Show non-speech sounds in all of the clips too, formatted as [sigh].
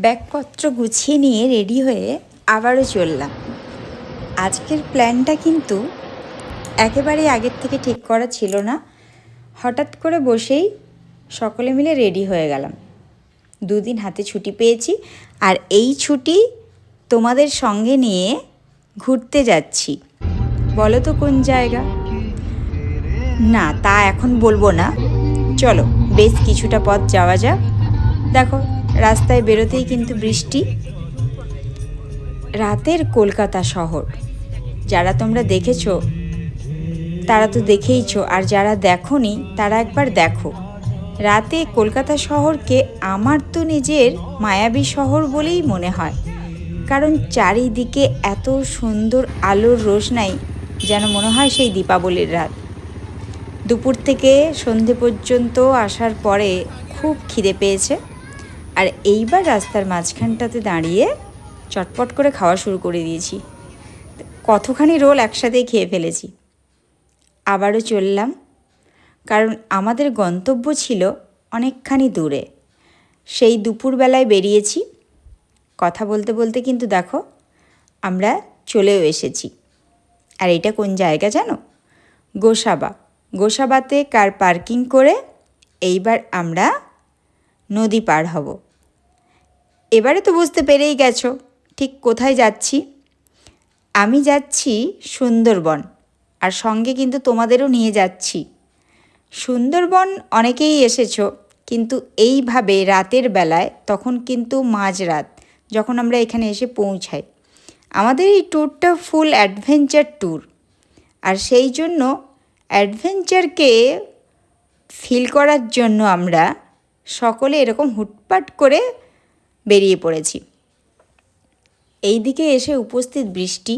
ব্যাগপত্র গুছিয়ে নিয়ে রেডি হয়ে আবারও চললাম। আজকের প্ল্যানটা কিন্তু একেবারে আগের থেকে ঠিক করা ছিল না। হঠাৎ করে বসেই সকলে মিলে রেডি হয়ে গেলাম। দুদিন হাতে ছুটি পেয়েছি আর এই ছুটি তোমাদের সঙ্গে নিয়ে ঘুরতে যাচ্ছি। বলো তো কোন জায়গা? না, তা এখন বলব না। চলো, বেশ কিছুটা পথ যাওয়া যাক। দেখো রাস্তায় বেরোতেই কিন্তু বৃষ্টি। রাতের কলকাতা শহর। যারা তোমরা দেখেছ, তারা তো দেখেইছো, আর যারা দেখোনি, তারা একবার দেখো। রাতে কলকাতা শহরকে আমার তো নিজের মায়াবী শহর বলেই মনে হয়। কারণ চারিদিকে এত সুন্দর আলোর রোশনাই যেন মনে হয় সেই দীপাবলির রাত। দুপুর থেকে সন্ধে পর্যন্ত আসার পরে খুব খিদে পেয়েছে। আর এইবার রাস্তার মাঝখানটাতে দাঁড়িয়ে চটপট করে খাওয়া শুরু করে দিয়েছি। কতখানি রোল একসাথেই খেয়ে ফেলেছি। আবারও চললাম, কারণ আমাদের গন্তব্য ছিল অনেকখানি দূরে। সেই দুপুরবেলায় বেরিয়েছি। কথা বলতে বলতে কিন্তু দেখো, আমরা চলেও এসেছি। আর এটা কোন জায়গা জানো? গোসাবা। গোসাবাতে কার পার্কিং করে এইবার আমরা নদী পার হব। এবারে তো বুঝতে পেরেই গেছো, ঠিক কোথায় যাচ্ছি? আমি যাচ্ছি সুন্দরবন, আর সঙ্গে কিন্তু তোমাদেরও নিয়ে যাচ্ছি। সুন্দরবন অনেকেই এসেছ, কিন্তু এইভাবে রাতের বেলায়, তখন কিন্তু মাঝরাত, যখন আমরা এখানে এসে পৌঁছাই। আমাদের এই ট্যুরটা ফুল অ্যাডভেঞ্চার ট্যুর আর সেই জন্য অ্যাডভেঞ্চারকে ফিল করার জন্য আমরা সকলে এরকম হুটপাট করে বেরিয়ে পড়েছি। এই দিকে এসে উপস্থিত বৃষ্টি।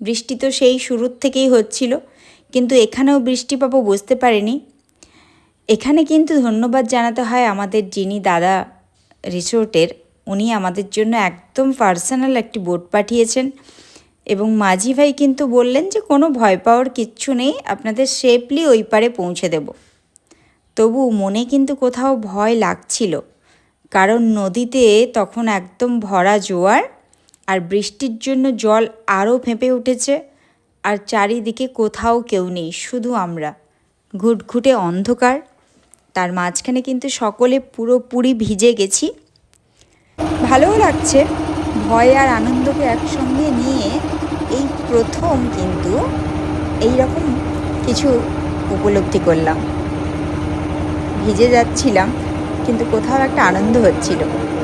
বৃষ্টি তো সেই শুরুর থেকেই হচ্ছিল, কিন্তু এখানেও বৃষ্টি পাবো বুঝতে পারিনি। এখানে কিন্তু ধন্যবাদ জানাতে হয় আমাদের যিনি দাদা রিসোর্টের, উনি আমাদের জন্য একদম পার্সোনাল একটি বোট পাঠিয়েছেন এবং মাঝি ভাই কিন্তু বললেন যে কোনো ভয় পাওয়ার কিচ্ছু নেই, আপনাদের সেফলি ওই পারে পৌঁছে দেব। তবু মনে কিন্তু কোথাও ভয় লাগছিল। কারণ নদীতে তখন একদম ভরা জোয়ার আর বৃষ্টির জন্য জল আরও ফেঁপে উঠেছে। আর চারিদিকে কোথাও কেউ নেই, শুধু আমরা। ঘুটঘুটে অন্ধকার। তার মাঝখানে কিন্তু সকলে পুরোপুরি ভিজে গেছি। ভালোও লাগছে। ভয় আর আনন্দকে একসঙ্গে নিয়ে এই প্রথম কিন্তু এই রকম কিছু উপলব্ধি করলাম। ভিজে যাচ্ছিলাম। কিন্তু কোথাও একটা আনন্দ হচ্ছিল।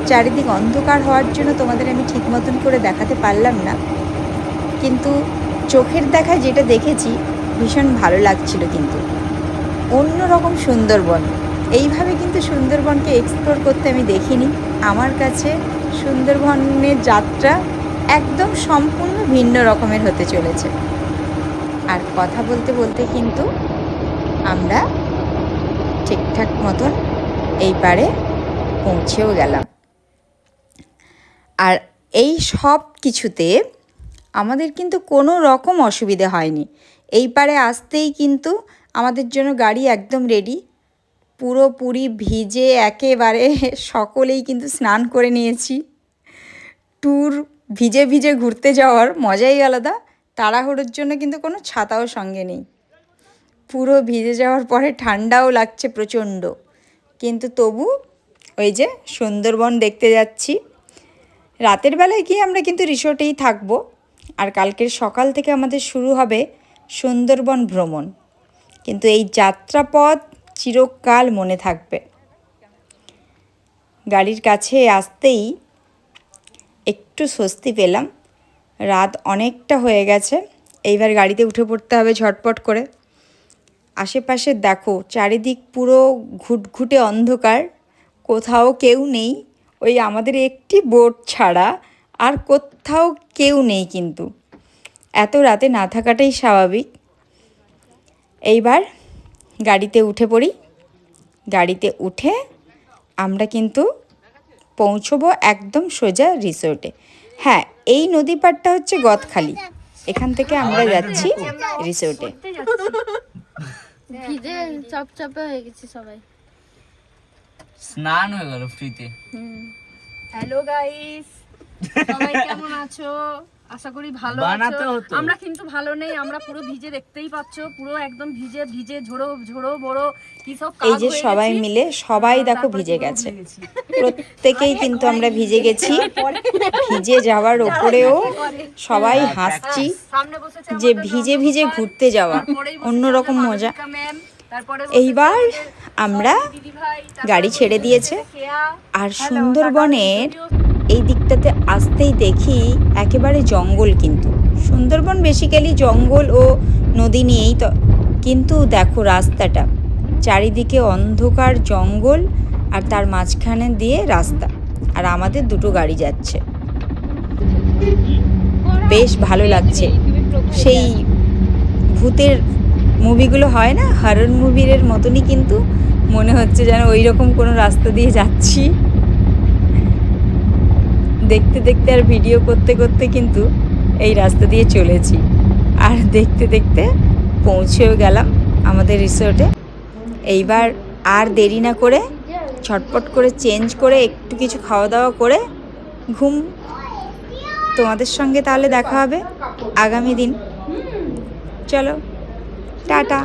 চারিদিক অন্ধকার হওয়ার জন্য তোমাদের আমি ঠিক মতন করে দেখাতে পারলাম না। কিন্তু চোখের দেখায় যেটা দেখেছি, ভীষণ ভালো লাগছিল কিন্তু। অন্য রকম সুন্দরবন। এইভাবে কিন্তু সুন্দরবনকে এক্সপ্লোর করতে আমি দেখিনি। আমার কাছে সুন্দরবনের যাত্রা একদম সম্পূর্ণ ভিন্ন রকমের হতে চলেছে। আর কথা বলতে বলতে কিন্তু আমরা ঠিকঠাক মতন এই পারে পৌঁছেও গেলাম। আর এই সব কিছুতে আমাদের কিন্তু কোনো রকম অসুবিধে হয়নি। এই পারে আসতেই কিন্তু আমাদের জন্য গাড়ি একদম রেডি পুরোপুরি ভিজে একেবারে সকলেই কিন্তু স্নান করে নিয়েছি। ট্যুর ভিজে ভিজে ঘুরতে যাওয়ার মজাই আলাদা। তাড়াহুড়োর জন্য কিন্তু কোনো ছাতাও সঙ্গে নেই। পুরো ভিজে যাওয়ার পরে ঠান্ডাও লাগছে প্রচণ্ড। কিন্তু তবু ওই যে সুন্দরবন দেখতে যাচ্ছি। রাতের বেলায় গিয়ে আমরা কিন্তু রিসোর্টেই থাকব। আর কালকের সকাল থেকে আমাদের শুরু হবে সুন্দরবন ভ্রমণ। কিন্তু এই যাত্রাপথ চিরকাল মনে থাকবে। গাড়ির কাছে আসতেই একটু স্বস্তি পেলাম। রাত অনেকটা হয়ে গেছে। এইবার গাড়িতে উঠে পড়তে হবে ঝটপট করে। আশেপাশে দেখো, চারিদিক পুরো ঘুটঘুটে অন্ধকার, কোথাও কেউ নেই। ওই আমাদের একটি বোট ছাড়া আর কোথাও কেউ নেই কিন্তু। এত রাতে না থাকাটাই স্বাভাবিক। এইবার গাড়িতে উঠে পড়ি। গাড়িতে উঠে আমরা কিন্তু পৌঁছবো একদম সোজা রিসোর্টে। হ্যাঁ এই নদী পাড়টা হচ্ছে গদখালি। এখান থেকে আমরা যাচ্ছি রিসোর্টে। ভিজে চপচপে হয়ে গেছে সবাই। স্নান হয়ে গেল ফ্রিতে। হ্যালো গাইস [laughs] সবাই কেমন আছো? আশা করি ভালো আছো। আমরা কিন্তু ভালো নেই আমরা পুরো ভিজে দেখতেই পাচ্ছো পুরো একদম ভিজে ভিজে ঝোড়ো ঝোড়ো বড়ো কি সব এই যে সবাই মিলে সবাই দেখো ভিজে গেছে। প্রত্যেকেই কিন্তু আমরা ভিজে গেছি। ভিজে যাওয়ার ওপরেও সবাই হাসছি সামনে বসেছে যে ভিজে ভিজে ঘুরতে যাওয়া। অন্যরকম মজা। এইবার আমরা গাড়ি ছেড়ে দিয়েছে। আর সুন্দরবনের এই দিকটাতে আসতেই দেখি একেবারে জঙ্গল কিন্তু। সুন্দরবন বেসিক্যালি জঙ্গল ও নদী নিয়েই তো। কিন্তু দেখো রাস্তাটা, চারিদিকে অন্ধকার জঙ্গল আর তার মাঝখানে দিয়ে রাস্তা, আর আমাদের দুটো গাড়ি যাচ্ছে। বেশ ভালো লাগছে। সেই ভূতের মুভিগুলো হয় না? হরর মুভির মতনই কিন্তু মনে হচ্ছে যেন ওই রকম কোনো রাস্তা দিয়ে যাচ্ছি। দেখতে দেখতে আর ভিডিও করতে করতে কিন্তু এই রাস্তা দিয়ে চলেছি। আর দেখতে দেখতে পৌঁছেও গেলাম আমাদের রিসোর্টে এইবার আর দেরি না করে, ছটপট করে চেঞ্জ করে, একটু কিছু খাওয়া দাওয়া করে ঘুম। তোমাদের সঙ্গে তাহলে দেখা হবে আগামী দিন। চলো, টাটা।